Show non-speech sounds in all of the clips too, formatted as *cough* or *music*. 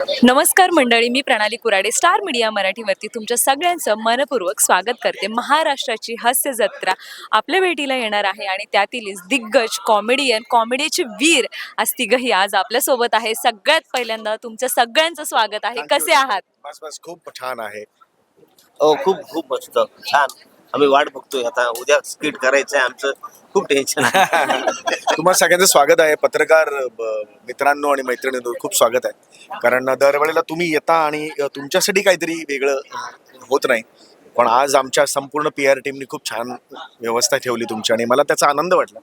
नमस्कार मंडळी मी प्रणाली कुराडे स्टार मीडिया मराठीवरती तुमच्या सगळ्यांचं मनपूर्वक स्वागत करते. महाराष्ट्राची हास्य जत्रा आपल्या भेटीला येणार आहे आणि त्यातीलच दिग्गज कॉमेडियन कॉमेडीचे वीर आज तिघही आज आपल्यासोबत आहे. सगळ्यात पहिल्यांदा तुमचं सगळ्यांचं स्वागत आहे. कसे आहात? बस बस खूप छान आहे. हो खूप खूप मस्त. छान. आम्ही वाट बघतोय. आता उद्या स्किट करायचं आहे आमचं. खूप टेन्शन आहे. *laughs* तुम्हाला सगळ्यांचं स्वागत आहे. पत्रकार ब- मित्रांनो आणि मैत्रिणींनो खूप स्वागत आहे. कारण दरवेळेला तुम्ही येता आणि तुमच्यासाठी काहीतरी वेगळं होत नाही. पण आज आमच्या संपूर्ण पी आर टीमनी खूप छान व्यवस्था ठेवली तुमची आणि मला त्याचा आनंद वाटला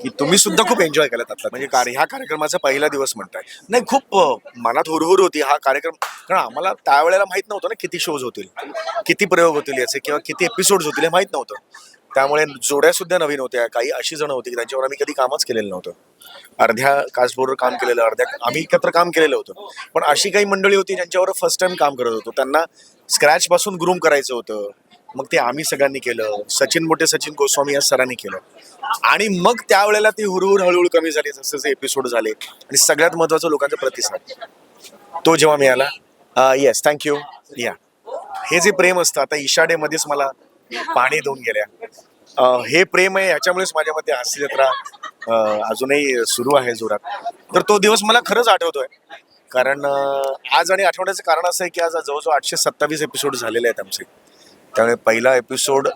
की तुम्ही सुद्धा खूप एन्जॉय केला त्यातला. म्हणजे कार्य ह्या कार्यक्रमाचा पहिला दिवस म्हणताय. नाही खूप मनात हुरहुर होती हा कार्यक्रम. कारण आम्हाला त्यावेळेला माहीत नव्हतं ना किती शोज होतील किती प्रयोग होतील याचे किंवा किती एपिसोड होतील हे माहीत नव्हतं. त्यामुळे जोड्या सुद्धा नवीन होत्या. काही अशी जण होती की त्यांच्यावर आम्ही कधी कामच केलेलं नव्हतं. अर्ध्या कास्टबरोबर काम केलेलं अर्ध्या आम्ही एकत्र काम केलेलं होतं. पण अशी काही मंडळी होती ज्यांच्यावर फर्स्ट टाइम काम करत होतो. त्यांना स्क्रॅच पासून ग्रूम करायचं होतं. मग ते आम्ही सगळ्यांनी केलं. सचिन मोठे सचिन गोस्वामी या सरांनी केलं. आणि मग त्यावेळेला ती हुरहुर हळूहळू कमी झाली. जसे जसे एपिसोड झाले. आणि सगळ्यात महत्वाचं लोकांचा प्रतिसाद. तो जेव्हा मिळाला येस थँक्यू या हे जे प्रेम असतं आता इशाडे मध्येच मला पाणी देऊन गेल्या. हे प्रेम आहे ह्याच्यामुळेच माझ्या मते हास्य जत्रा अजूनही सुरू आहे जोरात. तर तो दिवस मला खरंच आठवतोय. कारण आज आणि आठवण्याचं कारण असं आहे की आज जवळजवळ आठशे सत्तावीस एपिसोड झालेले आहेत आमचे. त्यामुळे पहिला एपिसोड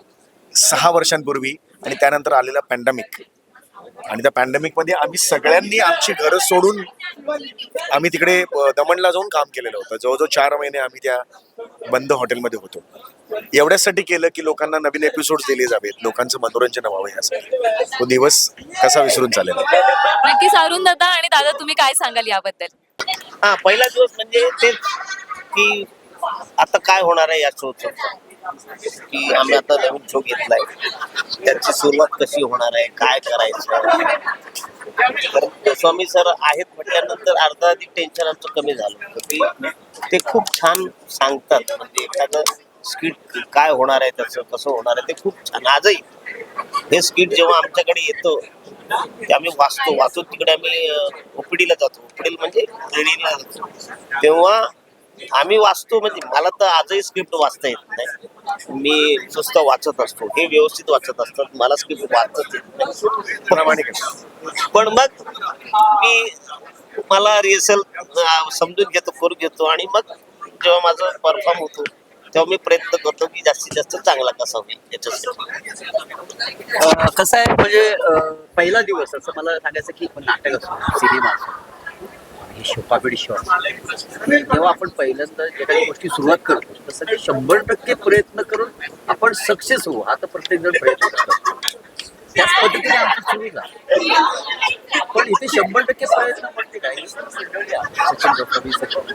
सहा वर्षांपूर्वी आणि त्यानंतर आलेला पॅन्डेमिक आणि त्या पॅन्डेमिकमध्ये आम्ही सगळ्यांनी आमची घरं सोडून आम्ही तिकडे दमणला जाऊन काम केलेलं होतं. जवळजवळ चार महिने आम्ही त्या बंद हॉटेलमध्ये होतो. एवढ्यासाठी केलं की लोकांना नवीन एपिसोड दिले जावेत. लोकांचं मनोरंजन व्हावं यासाठी. तो दिवस कसा विसरून चालेल नक्कीच अरुण दादा आणि दादा तुम्ही काय सांगाल याबद्दल? हा पहिला दिवस म्हणजे तेच की आता काय होणार आहे या शोचं? की आम्ही आता नवीन शो घेतलाय. त्याची सुरुवात कशी होणार आहे? काय करायचं? तर गोस्वामी सर आहेत म्हटल्यानंतर अर्धा अधिक टेन्शन आमचं कमी झालं. की ते खूप छान सांगतात. म्हणजे एखादं स्किट काय होणार आहे त्याचं कसं होणार आहे ते खूप छान. आजही हे स्किट जेव्हा आमच्याकडे येतं ते आम्ही वाचतो वाचून तिकडे आम्ही ओपीडीला जातो. ओपीडीला म्हणजे ट्रेनिंगला जातो. तेव्हा आम्ही वाचतो म्हणजे मला तर आजही स्क्रिप्ट वाचता येत नाही. मी नुसतं वाचत असतो हे व्यवस्थित वाचत असतात मला स्क्रिप्ट वाचत येत नाही. प्रामाणिक. पण मग मी मला रिहर्सल समजून घेतो करून घेतो आणि मग जेव्हा माझं परफॉर्म होतो तेव्हा मी प्रयत्न करतो की जास्तीत जास्त चांगला कसा होईल याच्यासाठी कसं आहे म्हणजे पहिला दिवस असं मला सांगायचं की नाटक असो सिनेमा असो हे शो आणि जेव्हा आपण पहिल्यांदा जे काही गोष्टी सुरुवात करतो तसं ते शंभर टक्के प्रयत्न करून आपण सक्सेस होऊ हा तर प्रत्येक जण प्रयत्न करतो त्याच पद्धतीने आमचं सुरू झालं पण इथे शंभर टक्के प्रयत्न म्हणजे काय सचिन सचिन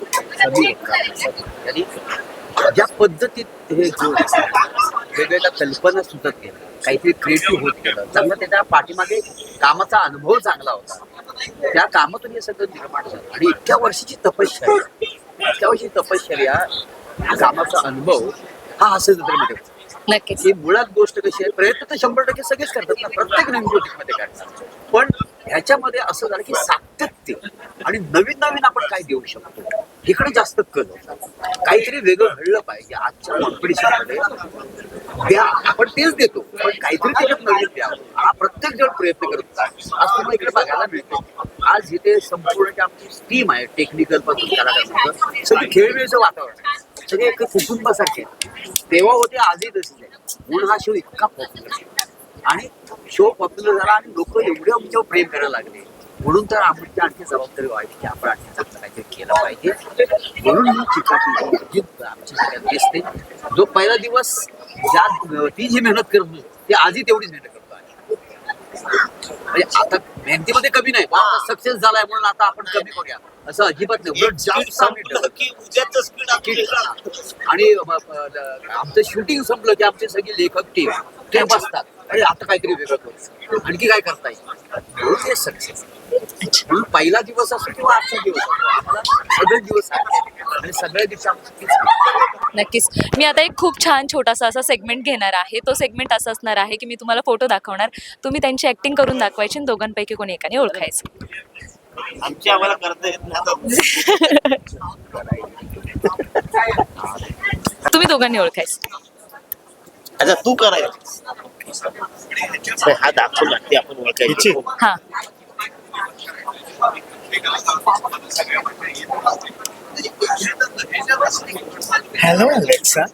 यांनी ज्या पद्धतीत हे वेगवेगळ्या कल्पना सुचत गेल्या काहीतरी क्रिएटिव्ह होत गेलं चांगलं त्याच्या पाठीमागे कामाचा अनुभव चांगला होता. त्या कामातून हे सगळं निर्माण झालं. आणि इतक्या वर्षाची तपश्चर्या इतक्या वर्षी तपश्चर्या कामाचा अनुभव हा हास्य जत्रेमध्ये होता. नक्कीच. ही मुळात गोष्ट कशी आहे प्रयत्न तर शंभर टक्के सगळेच करतात ना प्रत्येक नवीन मध्ये काढतात पण ह्याच्यामध्ये असं झालं की सातत्य आणि नवीन नवीन आपण काय देऊ शकतो? इकडे जास्त कल काहीतरी वेगळं घडलं पाहिजे आजच्या कॉम्पिटिशनमध्ये. द्या आपण तेच देतो पण काहीतरी त्याच्यात नवीन द्या हा प्रत्येक जण प्रयत्न करत होता. आज तुम्हाला इकडे बघायला मिळतो आज इथे संपूर्ण आमची टीम आहे टेक्निकलपासून कलाकार सगळी खेळवेळचं वातावरण आहे. सगळे एक कुटुंबासारखे तेव्हा होते आजही तसेच आहे. म्हणून हा शो इतका पॉप्युलर आणि शो पॉप्युलर झाला आणि लोक एवढे आमच्यावर प्रेम करायला लागले. म्हणून तर आमची आणखी जबाबदारी व्हावी की आपण आणखी चांगलं काहीतरी केलं पाहिजे. म्हणून ही चिकाटी जी म्हणजे आमची सगळ्यात दिसते. जो पहिला दिवस ज्या ती जी मेहनत करत होती, ती आजही तेवढीच मेहनत करतो म्हणजे आता मेहनतीमध्ये कमी नाही. सक्सेस झालाय म्हणून आता आपण कमी करूया. असं अजिबात नाही. उलट की उद्याचं आणि आमचं शूटिंग संपलं की आमचे सगळे लेखक टीम ते बसतात. अरे आता काहीतरी वेगळं करू. आणखी काय करता येईल? सक्सेस म्हणून पहिला दिवस असो किंवा आजचा दिवस सगळे दिवस आहेत आणि सगळ्या दिवशी. नक्कीच. मी आता एक खूप छान छोटासा असा सेगमेंट घेणार आहे. तो सेगमेंट असा असणार आहे की मी तुम्हाला फोटो दाखवणार. तुम्ही त्यांची ऍक्टिंग करून दाखवायची आणि दोघांपैकी कोणी एकाने ओळखायचं. आमची आम्हाला करता येत नाही आता. तुम्ही दोघांनी ओळखायचं. अच्छा तू करायचं हा दाखवला ते आपण ओळखायची. हा. हॅलो अलेक्सा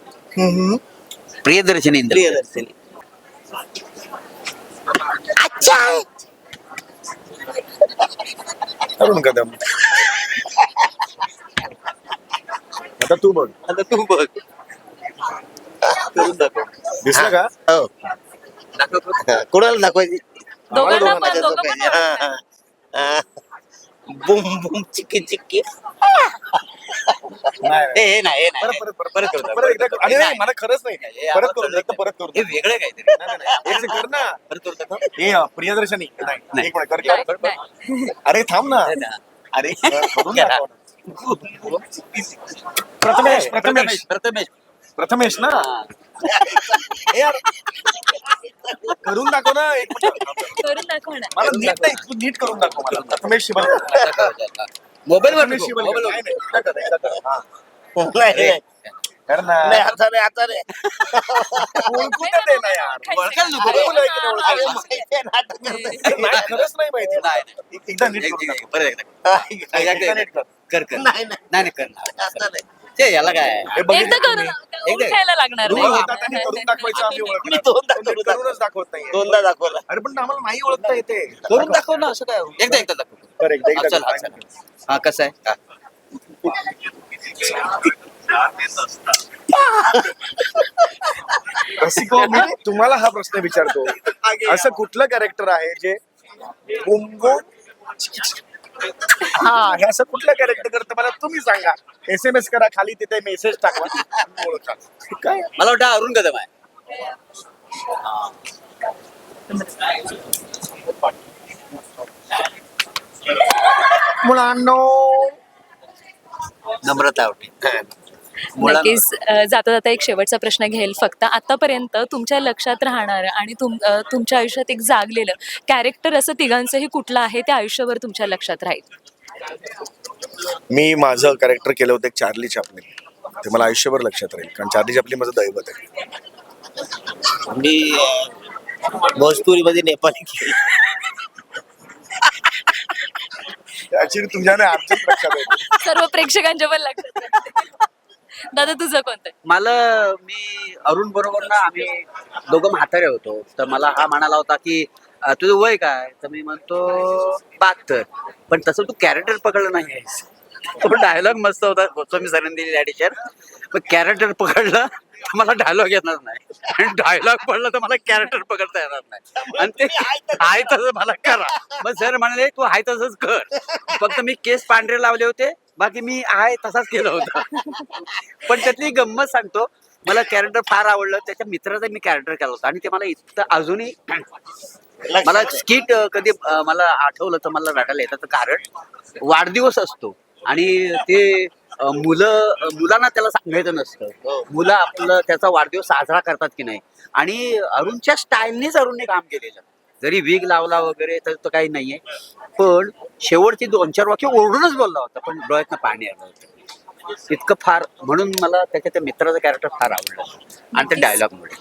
प्रियदर्शनी इंद्र प्रियदर्शनी अरुण कदम आता तू बघ आता तू बघ करून दाखव दिसलं का हो कोणाला दाखवायची दोघांना पण माझ्या दोघं पण दोघांना. हा, हा. हा. बुम बुम चिक्की चिक्की नाही हे हे नाही हे नाही. परत परत परत. परत करू द्या, परत एकदा परत करू. करू. अरे नाही नाही. मला खरंच नाही परत एकदा परत करू हे वेगळं काहीतरी. नाही, नाही, नाही. एक second कर ना. परत करू. हे अ, प्रियदर्शनी. नाही नाही. एक मिनिट कर कर, कर. अरे थांब ना. अरे करून करा. दाखव ना. प्रथमेश प्रथमेश प्रथमेश. प्रथमेश. ना. हे. यार. करून दाखव ना एक मिनिट. करून दाखव ना. मला नीट नाही तू नीट करून दाखव मला. प्रथमेश कर. हा. ना. ना यार. ओळखायला नको. ऐकलं, ओळखायला. आहे, नाही, खरंच नाही माहिती. नाही, एक- एकदा नीट एक- करून एक- दाखव. परत एकदा. एकदा नीट कर. कर कर. नाही नाही. नाही करणार आता नाही. ते याला काय? हे बघितलं एकदा करून तुम्ही? ओळखायला लागणार करून दाखवायचं आम्ही मी. दोनदा करून करूनच दाखवत नाही दोनदा दाखवला. अरे पण आम्हाला नाही ओळखता येते. करून दाखव ना असं काय? एकदा एकदा दाखव. बरं, एकदा- हा, एकदा चल, हा, दाखव. चल. हा कसं आहे हा. रसिको मी तुम्हाला हा प्रश्न विचारतो असं कुठलं कॅरेक्टर आहे जे बुंबुन हा हे असं कुठलं कॅरेक्टर करतं मला तुम्ही सांगा एस एम एस करा खाली तिथे मेसेज टाकवा. काय मला वाटतं अरुण कदम आहे मुलांनो. नम्रता नक्कीच जाता जाता एक शेवटचा प्रश्न घेईल फक्त. आतापर्यंत तुमच्या लक्षात राहणार आणि तुम अ, तुमच्या आयुष्यात एक जागलेलं कॅरेक्टर असं तिघांचंही कुठलं आहे ते आयुष्यभर तुमच्या लक्षात राहील? मी माझं कॅरेक्टर केलं होतं एक चार्ली चॅपलिन ते मला आयुष्यभर लक्षात राहील कारण चार्ली चॅपलिन माझं दैवत आहे. मी भोजपुरी मध्ये नेपाळी केली. ऍक्च्युली तुमच्याने आमच्याच लक्षात आहे. *laughs* सर्व प्रेक्षकांच्या पण लक्षात. दादा तुझं कोणतं? मला मी अरुण बरोबर ना आम्ही दोघं म्हातारे होतो. तर मला हा म्हणाला होता की अं, तुझं वय काय? तर मी म्हणतो बहात्तर. पण तसं तू कॅरेक्टर पकडलं नाही आहेस. तो डायलॉग मस्त होता. गोस्वामी सरांनी दिलेली ॲडिशन पण कॅरेक्टर पकडलं तर मला डायलॉग येणार नाही. आणि डायलॉग पडलं तर मला कॅरेक्टर पकडता येणार नाही. आणि ते आहे तसं मला करा. मग सर म्हणाले तू आहे तसंच कर. फक्त मी केस पांढरे लावले होते. बाकी मी आहे तसाच केलं होतं. पण त्यातली गंमत सांगतो. मला कॅरेक्टर फार आवडलं. त्याच्या मित्राचा मी कॅरेक्टर केला होता. आणि ते मला इतकं अजूनही मला स्किट कधी मला आठवलं तर मला रडायला येतं. कारण वाढदिवस असतो. आणि ते मुलं मुलांना त्याला सांगायचं नसतं. मुलं आपलं त्याचा वाढदिवस साजरा करतात की नाही? आणि अरुणच्या स्टाईलनेच अरुणने काम केलेलं. जरी विग लावला वगैरे तर तो काही नाहीये. पण शेवटची दोन चार वाक्य ओरडूनच बोलला होता पण डोळ्यातनं पाणी आलं होतं. इतकं फार म्हणून मला त्याच्या त्या मित्राचं कॅरेक्टर फार आवडलं. आणि त्या डायलॉगमुळे